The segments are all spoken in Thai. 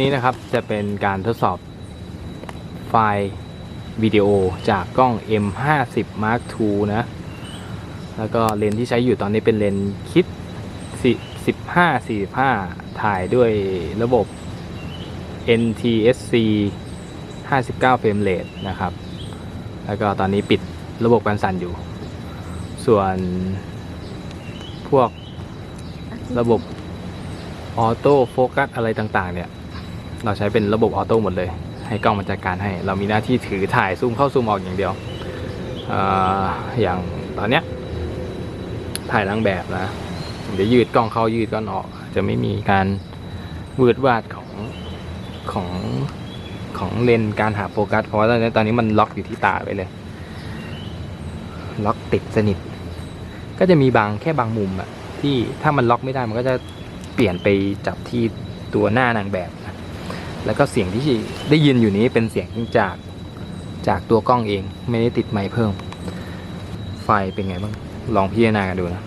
นี้นะครับจะเป็นการทดสอบไฟล์วิดีโอจากกล้อง M50 Mark II นะ แล้วก็เลนส์ที่ใช้อยู่ตอนนี้เป็นเลนส์คิด 15 45 ถ่ายด้วยระบบ NTSC 59 เฟรมเรทนะครับ แล้วก็ตอนนี้ปิดระบบการสั่นอยู่ ส่วนพวกระบบออโต้โฟกัสอะไรต่าง ๆ เนี่ย เราใช้เป็นระบบออโต้หมดเลย ให้กล้องมันจัดการให้ เรามีหน้าที่ถือถ่ายซูมเข้าซูมออกอย่างเดียวออย่างตอนเนี้ยถ่ายนางแบบนะผมจะยืดกล้องเข้ายืดกล้องออก จะไม่มีการวืดวาดของของของเลนการหาโฟกัส เพราะว่าตอนนี้มันล็อกอยู่ที่ตาไปเลย ล็อกติดสนิท ก็จะมีบางแค่บางมุมอะที่ถ้ามันล็อกไม่ได้มันก็จะเปลี่ยนไปจับที่ตัวหน้านางแบบ แล้วก็เสียงที่ได้ยินอยู่นี้เป็นเสียงจากจากตัวกล้องเอง ไม่ได้ติดไมค์เพิ่ม ไฟเป็นไงบ้างลองพิจารณากันดูนะ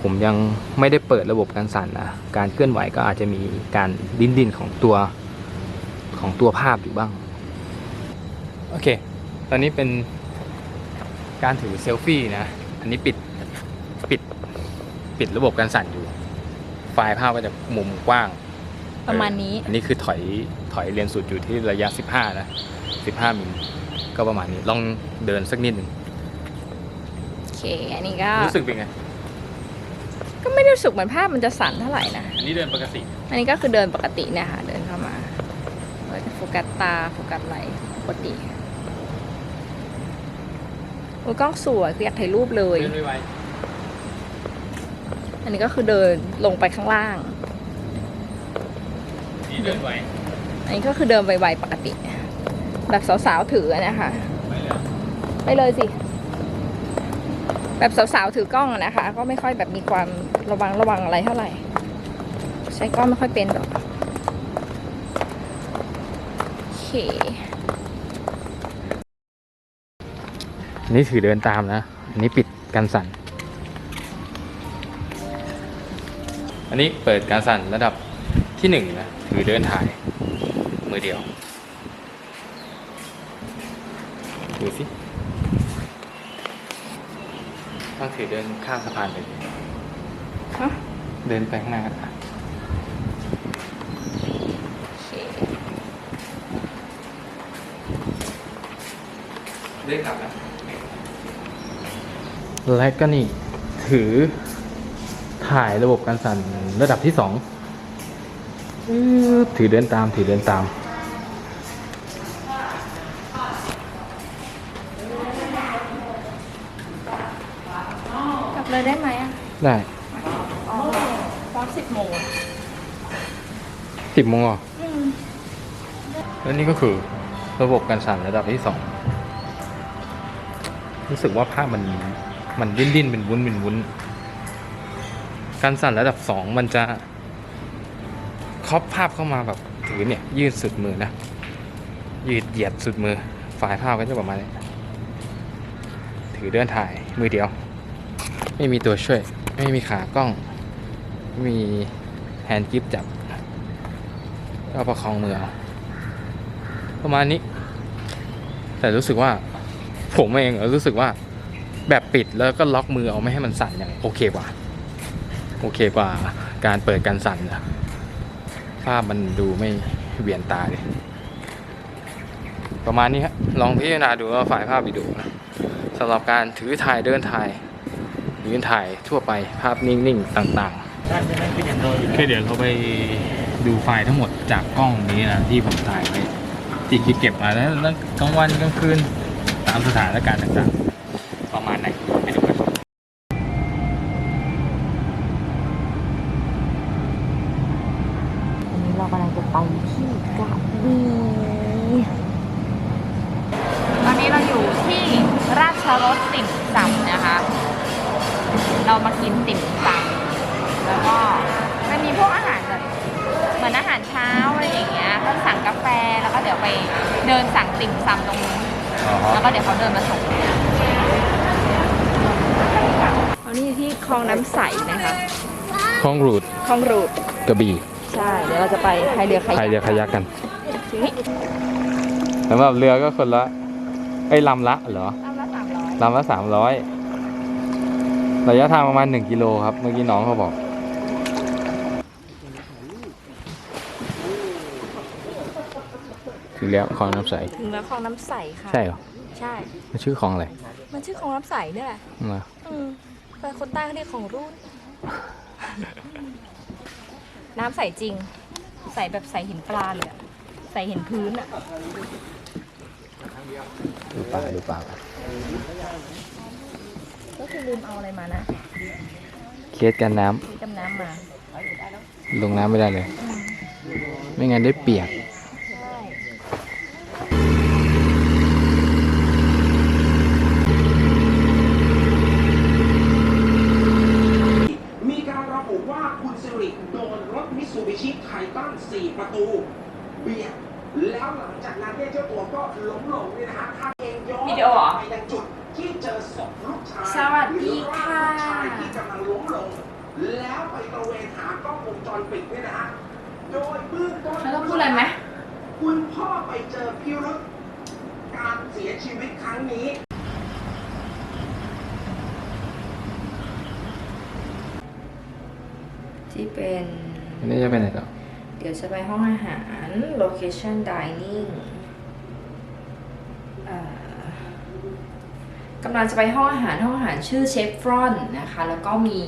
ผมยังไม่ได้เปิดระบบการสั่นนะการเคลื่อนไหวก็อาจจะมีการดิ้นดิ้นๆของตัวของตัวภาพอยู่บ้าง โอเค ตอนนี้เป็นการถือเซลฟี่นะ อันนี้ปิดปิดปิดระบบการสั่นอยู่ ไฟล์ภาพก็จะมุมกว้างประมาณนี้เอออันนี้คือถอย ถอยเรียนสุดอยู่ที่ระยะ 15 นะ 15 มิล ก็ประมาณนี้ ลองเดินสักนิดหนึ่งโอเค อันนี้ก็ รู้สึกเป็นไง ก็ไม่ได้รู้สึกเหมือนภาพมันจะสั่นเท่าไหร่นะ อันนี้เดินปกติ อันนี้ก็คือเดินปกติเนี่ยค่ะ เดินเข้ามาเราจะโฟกัสตา โฟกัสไหลปกติโอ้ยกล้องสวยคืออยากถ่ายรูปเลย เดินไวอันนี้ก็คือเดินลงไปข้างล่างๆนี่เดินไว อันนี้ก็คือเดินไวๆปกติ แบบสาวๆถือนะคะไม่เลยไปเลยสิ แบบสาวๆถือกล้องนะคะ ก็ไม่ค่อยแบบมีความระวังระวังอะไรเท่าไหร่ ใช้กล้องไม่ค่อยเป็นหรอกโอเคอันนี้ถือเดินตามนะ อันนี้ปิดการสั่น อันนี้เปิดการสั่นระดับที่หนึ่งนะ ถือเดินถ่าย มือเดียว ดูสิต้องถือเดินข้ามสะพานไปเลยฮะเดินไปข้างหน้าอะโอเคเดินกลับนะและก็นี่ ถือถ่ายระบบการสั่นระดับที่สองอื้อถือเดินตามถือเดินตาม กลับเลยได้ ไหมอะได้อ๋อตอนสิบโมงสิบโมงเหรอแล้วนี่ก็คือระบบการสั่นระดับที่สองรู้สึกว่าภาพมันมันดิ้นดิ้นๆเป็นวุ้นเป็นวุ้น การสั่นระดับสองมันจะครอบภาพเข้ามาแบบถือเนี่ยยืดสุดมือนะ ยืดเหยียดสุดมือฝ่ายภาพก็จะประมาณนี้ถือเดินถ่ายมือเดียว ไม่มีตัวช่วย ไม่มีขากล้องมีแฮนด์กริปจับก็ประคองมือประมาณนี้ แต่รู้สึกว่า ผมเองรู้สึกว่าแบบปิดแล้วก็ล็อกมือเอาไม่ให้มันสั่นอย่างโอเคกว่า โอเคกว่าการเปิดการสั่นนะภาพมันดูไม่เวียนตาเลย ประมาณนี้ครับลองพิจารณาดูว่าฝ่ายภาพวิดีโอนะสำหรับการถือถ่ายเดินถ่าย ยืนถ่ายทั่วไปภาพนิ่งๆต่างๆคือเดี๋ยวเราไปดูไฟล์ทั้งหมดจากกล้องนี้นะที่ผมถ่ายไว้ที่คิดเก็บมาแล้วแล้วกลางวันกลางคืนตามสถานการณ์ต่างๆ ประมาณไหนไปดูกันอันนี้เรากำลังจะไปที่กระบี่ตอนนี้เราอยู่ที่ราชรสติ่มซำนะคะ เรามากินติ่มซำแล้วก็มันมีพวกอาหารแบบเหมือนอาหารเช้าอะไรอย่างเงี้ยก็สั่งกาแฟแล้วก็เดี๋ยวไปเดินสั่งติ่มซำตรงนู้นแล้วก็เดี๋ยวเขาเดินมาส่งเอานี่ที่คลองน้ำใสนะคะคลองรูดคลองรูดกระบี่ใช่เดี๋ยวเราจะไปพายเรือขยักพายเรือขยักกันทีนี้สำหรับเรือก็คนละเอ้ยลำละเหรอ ลำละสามร้อยลำละสามร้อย ระยะทางประมาณหนึ่งกิโลครับ เมื่อกี้น้องเขาบอก ถึงแล้วคลองน้ำใส ถึงแล้วคลองน้ำใสค่ะ ใช่เหรอ ใช่ มันชื่อคลองอะไร มันชื่อคลองน้ำใสเนี่ยแหละนะอืมแต่คนใต้เขาเรียกของรุ่น น้ำใสจริง ใสแบบใสเห็นปลาเลยอะใสเห็นพื้นอะดูปลาดูปลา ก่อนก็คือลืมเอาอะไรมานะเคสกันน้มีจำน้ำมาำลงน้ำไม่ได้เลย ไม่งั้นได้เปียก ใช่มีการระบุว่าคุณสิริโดนรถมิตซูบิชิไททัน4 ประตูเบียดแล้วหลังจากนั้นเนี่ยเจ้าตัวก็ล้มลงเนี่ยนะฮะท่านเองย้อนวิดีโอเหรอ ไปยังจุด ที่เจอศพลูกชายสวัสดีค่ะ หรือร่างลูกชายที่กำลังล้มลง แล้วไปตระเวนหากล้องวงจรปิดเนี่ยนะฮะโดยเบื้องต้น แล้วต้องพูดอะไรไหม คุณพ่อไปเจอพิรุษการเสียชีวิตครั้งนี้ ที่เป็น อันนี้จะไปไหนต่อ เดี๋ยวจะไปห้องอาหาร location dining เอ่อ กำลังจะไปห้องอาหารห้องอาหารชื่อเชฟฟรอนนะคะ แล้วก็มี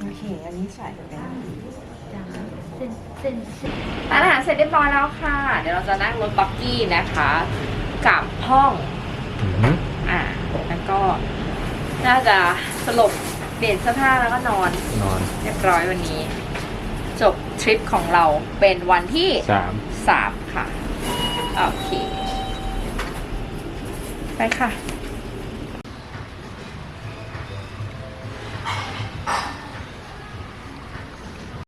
โอเค อันนี้ใส่ไปร้านอาหารเสร็จเรียบร้อยแล้วค่ะ เดี๋ยวเราจะนั่งรถบักกี้นะคะกลับห้อง อ่า แล้วก็น่าจะสลบ เปลี่ยนเสื้อผ้าแล้วก็นอนนอนเรียบร้อยวันนี้ จบทริปของเราเป็นวันที่สามสามค่ะ โอเค ไปค่ะ